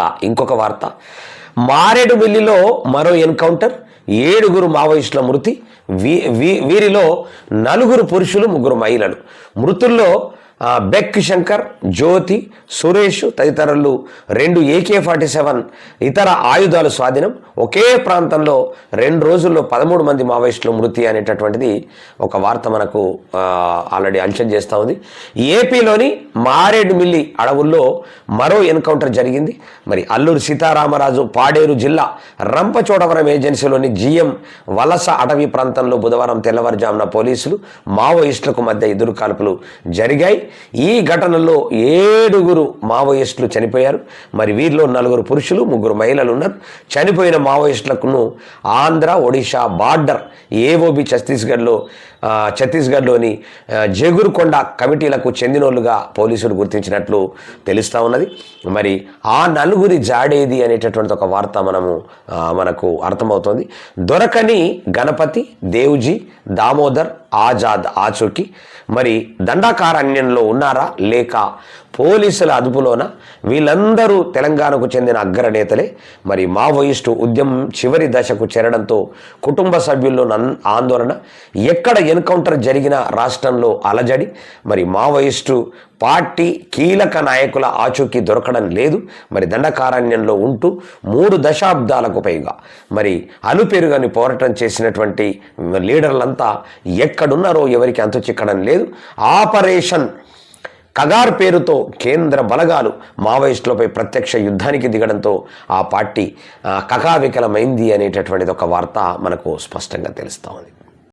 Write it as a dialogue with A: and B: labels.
A: ఇంకొక వార్త. మారేడుమిల్లిలో మరో ఎన్కౌంటర్ ఏడుగురు మావోయిస్టుల మృతి వీ వీ- వీరిలో నలుగురు పురుషులు ముగ్గురు మహిళలు. మృతుల్లో బెక్ శంకర్ జ్యోతి సురేష్ తదితరులు రెండు ఏకే ఫార్టీ సెవెన్ ఇతర ఆయుధాలు స్వాధీనం. ఒకే ప్రాంతంలో రెండు రోజుల్లో పదమూడు మంది మావోయిస్టులు మృతి అనేటటువంటిది ఒక వార్త మనకు ఆల్రెడీ అంచనా చేస్తూ ఉంది. ఏపీలోని మారేడుమిల్లి అడవుల్లో మరో ఎన్కౌంటర్ జరిగింది. మరి అల్లూరు సీతారామరాజు పాడేరు జిల్లా రంపచోడవరం ఏజెన్సీలోని జిఎం వలస అటవీ ప్రాంతంలో బుధవారం తెల్లవారుజామున పోలీసులు మావోయిస్టులకు మధ్య ఎదురు కాల్పులు జరిగాయి. ఈ ఘటనలో ఏడుగురు మావోయిస్టులు చనిపోయారు. మరి వీరిలో నలుగురు పురుషులు ముగ్గురు మహిళలు ఉన్నారు. చనిపోయిన మావోయిస్టులకు ఆంధ్ర ఒడిశా బార్డర్ ఏఓబి ఛత్తీస్గఢ్లో ఛత్తీస్గఢ్లోని జగురుకొండ కమిటీలకు చెందినోళ్ళుగా పోలీసులు గుర్తించినట్లు తెలుస్తూ ఉన్నది. మరి ఆ నలుగురి జాడేది అనేటటువంటి ఒక వార్త మనము మనకు అర్థమవుతోంది. దొరకని గణపతి దేవుజీ దామోదర్ ఆజాద్ ఆచూకి. మరి దండాకారణ్యంలో ఉన్నారా? లేక పోలీసుల అదుపులోన? వీళ్ళందరూ తెలంగాణకు చెందిన అగ్రనేతలే. మరి మావోయిస్టు ఉద్యమం చివరి దశకు చేరడంతో కుటుంబ సభ్యుల్లో నన్- ఆందోళన. ఎక్కడ ఎన్కౌంటర్ జరిగిన రాష్ట్రంలో అలజడి. మరి మావోయిస్టు పార్టీ కీలక నాయకుల ఆచూకీ దొరకడం లేదు. మరి దండకారణ్యంలో ఉంటూ మూడు దశాబ్దాలకు పైగా మరి అలుపెరుగని పోరాటం చేసినటువంటి లీడర్లంతా ఎక్కడున్నారో ఎవరికి అంతు చిక్కడం లేదు. ఆపరేషన్ కగార్ పేరుతో కేంద్ర బలగాలు మావోయిస్టులపై ప్రత్యక్ష యుద్ధానికి దిగడంతో ఆ పార్టీ కకావికలమైంది అనేటటువంటిది ఒక వార్త మనకు స్పష్టంగా తెలుస్తూ ఉంది.